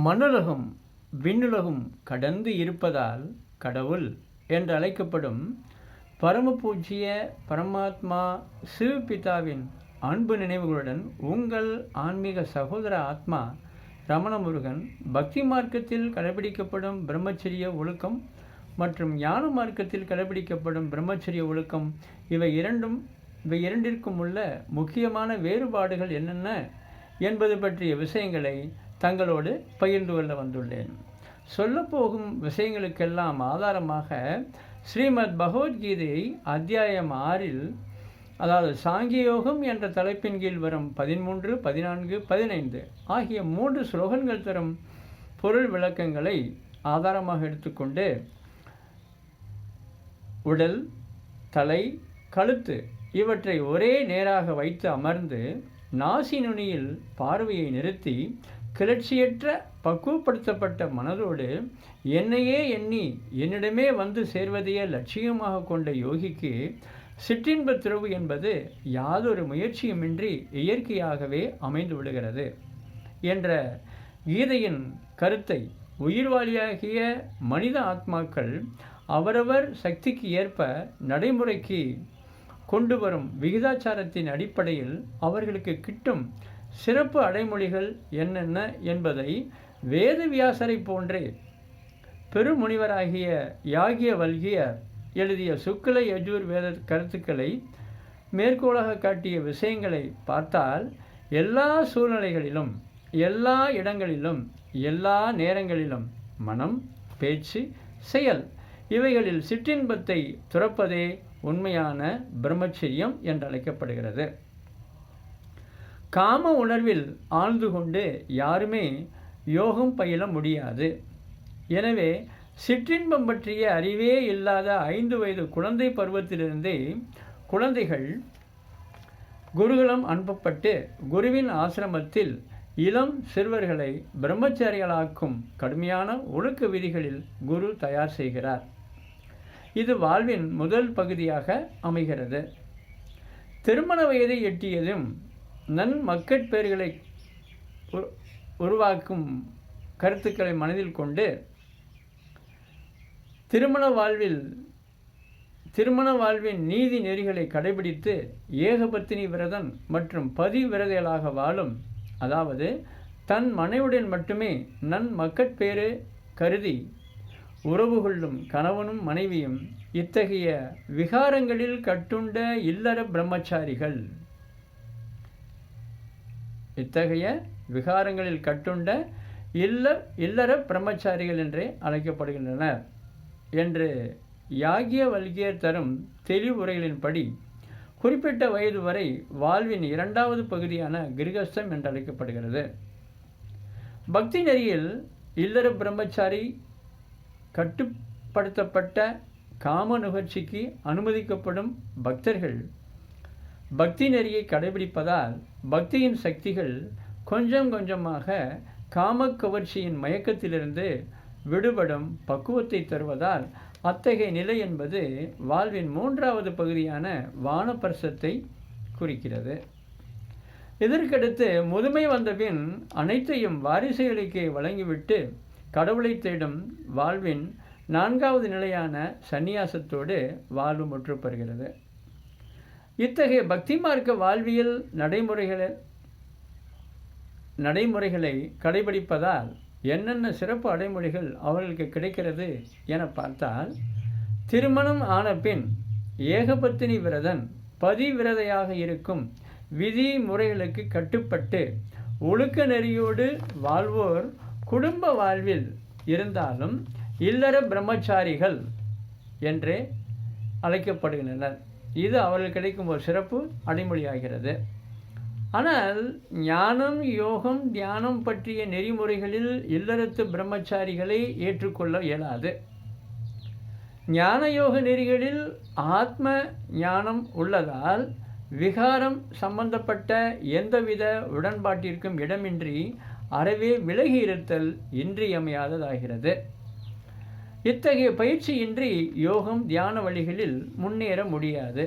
மண்ணுலகும் விண்ணுலகும் கடந்து இருப்பதால் கடவுள் என்று அழைக்கப்படும் பரமபூஜ்ய பரமாத்மா சிவபிதாவின் அன்பு நினைவுகளுடன் உங்கள் ஆன்மீக சகோதர ஆத்மா ரமணமுருகன் பக்தி மார்க்கத்தில் கடைபிடிக்கப்படும் பிரம்மச்சரிய ஒழுக்கம் மற்றும் ஞான மார்க்கத்தில் கடைபிடிக்கப்படும் பிரம்மச்சரிய ஒழுக்கம் இவை இரண்டும் இவை இரண்டிற்கும் உள்ள முக்கியமான வேறுபாடுகள் என்னென்ன என்பது பற்றிய விஷயங்களை தங்களோடு பகிர்ந்து கொள்ள வந்துள்ளேன். சொல்லப்போகும் விஷயங்களுக்கெல்லாம் ஆதாரமாக ஸ்ரீமத் பகவத்கீதை அத்தியாயம் ஆறில் அதாவது சாங்கியோகம் என்ற தலைப்பின் கீழ் வரும் பதிமூன்று பதினான்கு பதினைந்து ஆகிய மூன்று ஸ்லோகங்கள் தரும் பொருள் விளக்கங்களை ஆதாரமாக எடுத்துக்கொண்டு உடல் தலை கழுத்து இவற்றை ஒரே நேராக வைத்து அமர்ந்து நாசி நுனியில் பார்வையை நிறுத்தி கிளர்ச்சியற்ற பக்குவப்படுத்தப்பட்ட மனதோடு என்னையே எண்ணி என்னிடமே வந்து சேர்வதையே லட்சியமாக கொண்ட யோகிக்கு சிற்றின்பத் துறவு என்பது யாதொரு முயற்சியுமின்றி இயற்கையாகவே அமைந்து விடுகிறது என்ற கீதையின் கருத்தை உயிர்வாளியாகிய மனித ஆத்மாக்கள் அவரவர் சக்திக்கு ஏற்ப நடைமுறைக்கு கொண்டு வரும் விகிதாச்சாரத்தின் அடிப்படையில் அவர்களுக்கு கிட்டும் சிறப்பு அடைமொழிகள் என்னென்ன என்பதை வேதவியாசரை போன்றே பெருமுனிவராகிய யாகிய வல்கியர் எழுதிய சுக்ல யஜூர் வேத கருத்துக்களை மேற்கோளாக காட்டிய விஷயங்களை பார்த்தால் எல்லா சூழ்நிலைகளிலும் எல்லா இடங்களிலும் எல்லா நேரங்களிலும் மனம் பேச்சு செயல் இவைகளில் சிற்றின்பத்தை துறப்பதே உண்மையான பிரம்மச்சரியம் என்றழைக்கப்படுகிறது. காம உணர்வில் ஆழ்ந்து கொண்டு யாருமே யோகம் பயில முடியாது. எனவே சிற்றின்பம் பற்றிய அறிவே இல்லாத ஐந்து வயது குழந்தை பருவத்திலிருந்தே குழந்தைகள் குருகுலம் அனுப்பப்பட்டு குருவின் ஆசிரமத்தில் இளம் சிறுவர்களை பிரம்மச்சாரிகளாக்கும் கடுமையான ஒழுக்க விதிகளில் குரு தயார் செய்கிறார். இது வாழ்வின் முதல் பகுதியாக அமைகிறது. திருமண வயதை எட்டியதும் நன் மக்கட்பேர்களை உருவாக்கும் கருத்துக்களை மனதில் கொண்டு திருமண வாழ்வில் திருமண வாழ்வின் நீதி நெறிகளை கடைபிடித்து ஏகபத்தினி விரதன் மற்றும் பதி விரதைகளாக வாழும். அதாவது தன் மனைவுடன் மட்டுமே நன் மக்கட்பேறு கருதி உறவு கொள்ளும் கணவனும் மனைவியும் இத்தகைய விகாரங்களில் கட்டுண்ட இல்லற பிரம்மச்சாரிகள். இத்தகைய விகாரங்களில் கட்டுண்ட இல்ல இல்லற பிரம்மச்சாரிகள் என்றே அழைக்கப்படுகின்றனர். என்று யாகிய வல்கியர் தரும் தெளிவுரைகளின்படி குறிப்பிட்ட வயது வரை வாழ்வின் இரண்டாவது பகுதியான கிரகஸ்தம் என்று அழைக்கப்படுகிறது. பக்தி நெறியில் இல்லற பிரம்மச்சாரி கட்டுப்படுத்தப்பட்ட காம நுகர்ச்சிக்கு அனுமதிக்கப்படும் பக்தர்கள் பக்தி நெறியை கடைபிடிப்பதால் பக்தியின் சக்திகள் கொஞ்சம் கொஞ்சமாக காம கவர்ச்சியின் மயக்கத்திலிருந்து விடுபடும் பக்குவத்தை தருவதால் அத்தகைய நிலை என்பது வாழ்வின் மூன்றாவது பகுதியான வானப்பரசத்தை குறிக்கிறது. இதற்கடுத்து முதுமை வந்தபின் அனைத்தையும் வாரிசுகளுக்கே வழங்கிவிட்டு கடவுளை தேடும் வாழ்வின் நான்காவது நிலையான சந்நியாசத்தோடு வாழ்வு முற்றுப்பெறுகிறது இத்தகைய பக்தி மார்க்க வாழ்வியல் நடைமுறைகளை நடைமுறைகளை கடைபிடிப்பதால் என்னென்ன சிறப்பு அடைமொழிகள் அவர்களுக்கு கிடைக்கிறது என பார்த்தால் திருமணம் ஆன பின் ஏகபத்தினி விரதன் பதிவிரதையாக இருக்கும் விதி முறைகளுக்கு கட்டுப்பட்டு ஒழுக்க நெறியோடு வாழ்வோர் குடும்ப வாழ்வில் இருந்தாலும் இல்லற பிரம்மச்சாரிகள் என்றே அழைக்கப்படுகின்றனர். இது அவர்கள் கிடைக்கும் ஒரு சிறப்பு அடைமொழியாகிறது. ஆனால் ஞானம் யோகம் தியானம் பற்றிய நெறிமுறைகளில் இல்லறத்து பிரம்மச்சாரிகளை ஏற்றுக்கொள்ள இயலாது. ஞான யோக நெறிகளில் ஆத்ம ஞானம் உள்ளதால் விகாரம் சம்பந்தப்பட்ட எந்தவித உடன்பாட்டிற்கும் இடமின்றி அறவே விலகி இருத்தல் இன்றியமையாததாகிறது. இத்தகைய பயிற்சியின்றி யோகம் தியான வழிகளில் முன்னேற முடியாது.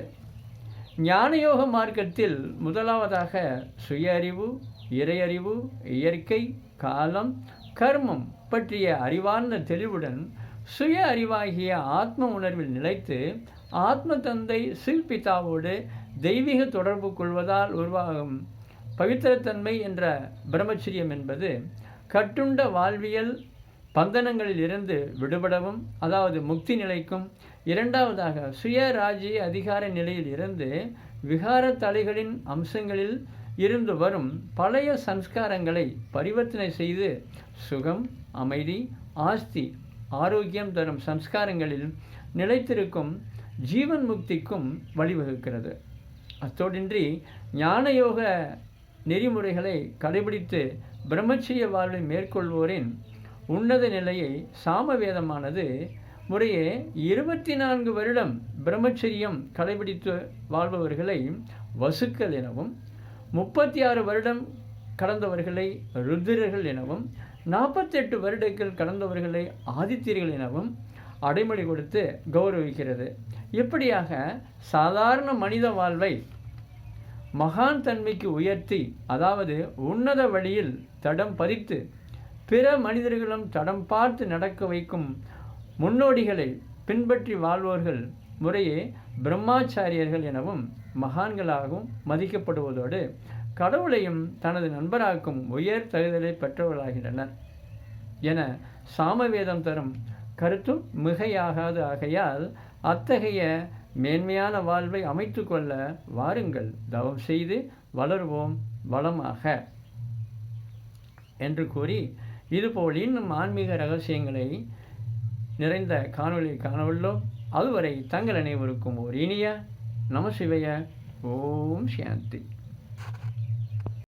ஞானயோக மார்க்கத்தில் முதலாவதாக சுய அறிவு இறையறிவு இயற்கை காலம் கர்மம் பற்றிய அறிவார்ந்த தெளிவுடன் சுய அறிவாகிய ஆத்ம உணர்வில் நிலைத்து ஆத்ம தந்தை சில்பிதாவோடு தெய்வீக தொடர்பு கொள்வதால் உருவாகும் பவித்திரத்தன்மை என்ற பிரம்மச்சரியம் என்பது கட்டுண்ட வாழ்வியல் பந்தனங்களில் இருந்து விடுபடவும் அதாவது முக்தி நிலைக்கும். இரண்டாவதாக சுய ராஜ்ய அதிகார நிலையில் இருந்து விகார தலைகளின் அம்சங்களில் இருந்து வரும் பழைய சம்ஸ்காரங்களை பரிவர்த்தனை செய்து சுகம் அமைதி ஆஸ்தி ஆரோக்கியம் தரும் சம்ஸ்காரங்களில் நிலைத்திருக்கும் ஜீவன் முக்திக்கும் வழிவகுக்கிறது. அத்தோடின்றி ஞானயோக நெறிமுறைகளை கடைபிடித்து பிரம்மச்சரிய வாழ்வை மேற்கொள்வோரின் உன்னத நிலையை சாமவேதமானது முறையே இருபத்தி நான்கு வருடம் பிரம்மச்சரியம் கடைபிடித்து வாழ்பவர்களை வசுக்கள் எனவும் முப்பத்தி ஆறு வருடம் கடந்தவர்களை ருத்திரர்கள் எனவும் நாற்பத்தெட்டு வருடங்கள் கடந்தவர்களை ஆதித்தியர்கள் எனவும் அடைமொழி கொடுத்து கௌரவிக்கிறது. இப்படியாக சாதாரண மனித வாழ்வை மகான் தன்மைக்கு உயர்த்தி அதாவது உன்னத வழியில் தடம் பதித்து பிற மனிதர்களும் தடம் பார்த்து நடக்க வைக்கும் முன்னோடிகளை பின்பற்றி வாழ்வோர்கள் முறையே பிரம்மாச்சாரியர்கள் எனவும் மகான்களாகவும் மதிக்கப்படுவதோடு கடவுளையும் தனது நண்பராக்கும் உயர் தகுதலை பெற்றவர்களாகின்றனர் என சாமவேதம் தரும் கருத்தும் மிகையாகாது ஆகையால் அத்தகைய மேன்மையான வாழ்வை அமைத்து கொள்ள வாருங்கள். தவம் செய்து வளருவோம் வளமாக. என்று கூறி இதுபோல் இன்னும் ஆன்மீக ரகசியங்களை நிறைந்த காணொளி காணவுள்ளோம். அதுவரை தங்கள் அனைவருக்கும் ஒரு இனிய நமசிவைய. ஓம் சாந்தி.